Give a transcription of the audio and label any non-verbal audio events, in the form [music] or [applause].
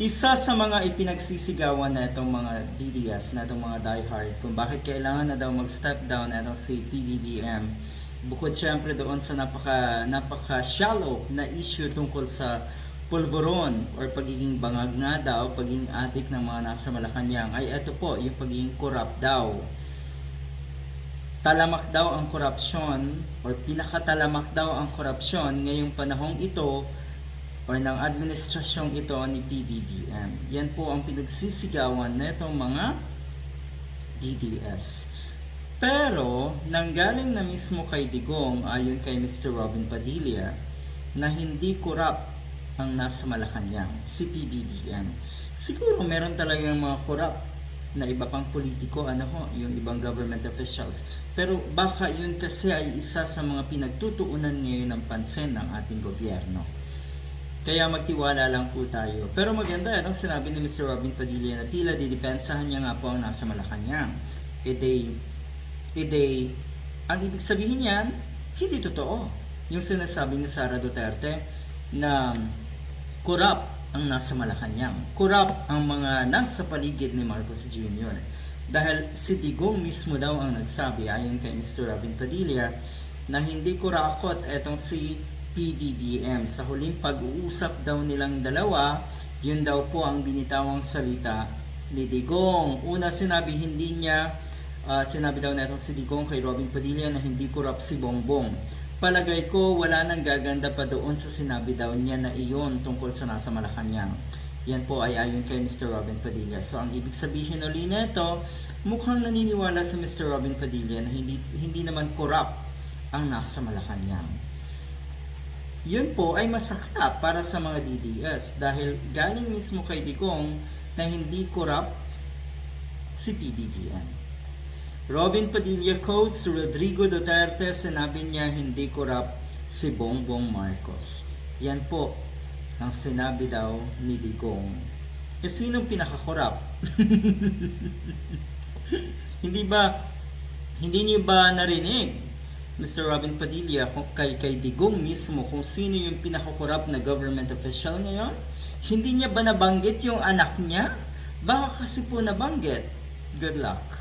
Isa sa mga ipinagsisigawan na itong mga DDS, na itong mga diehard, kung bakit kailangan na daw mag-step down itong si PBBM, bukod syempre doon sa napaka, napaka-shallow na issue tungkol sa pulveron or pagiging bangag nga daw, pagiging adik ng mga nasa Malacanang, ay ito po, yung pagiging corrupt daw. Talamak daw ang korupsyon or pinakatalamak daw ang korupsyon ngayong panahong ito or ng administrasyong ito ni PBBM. Yan po ang pinagsisigawan netong mga DDS. Pero, nanggaling na mismo kay Digong ayon kay Mr. Robin Padilla na hindi korap ang nasa Malacanang, si PBBM. Siguro meron talagang mga korap na iba pang politiko, ano ho, yung ibang government officials. Pero baka yun kasi ay isa sa mga pinagtutuunan ngayon ng pansin ng ating gobyerno. Kaya magtiwala lang po tayo. Pero maganda, anong sinabi ni Mr. Robin Padilla na tila didepensahan niya nga po ang nasa Malacanang. E day, e day, ang ibig sabihin niyan, hindi totoo. Yung sinasabi ni Sara Duterte na corrupt ang nasa Malacanang. Corrupt ang mga nasa paligid ni Marcos Jr. Dahil si Digong mismo daw ang nagsabi, ayon kay Mr. Robin Padilla, na hindi kurakot etong si PBBM. Sa huling pag-uusap daw nilang dalawa, yun daw po ang binitawang salita ni Digong. Una sinabi hindi niya, ah, sinabi daw netong si Digong kay Robin Padilla na hindi kurap si Bongbong. Palagay ko wala nang gaganda pa doon sa sinabi daw niya na iyon tungkol sa nasa Malacanang. Yan po ay ayon kay Mr. Robin Padilla. So ang ibig sabihin uli nito, mukhang naniniwala sa Mr. Robin Padilla na hindi, hindi naman corrupt ang nasa Malacanang yun po ay masakta para sa mga DDS dahil galing mismo kay Digong na hindi corrupt si PBBM. Robin Padilla quotes Rodrigo Duterte, sinabi niya hindi corrupt si Bongbong Marcos. Yan po ang sinabi daw ni Digong. E sinong pinaka-corrupt? [laughs] hindi ba hindi niyo ba narinig Mr. Robin Padilla kay, kay Digong mismo kung sino yung pinakakorap na government official ngayon? Hindi niya ba nabanggit yung anak niya? Baka kasi po nabanggit. Good luck.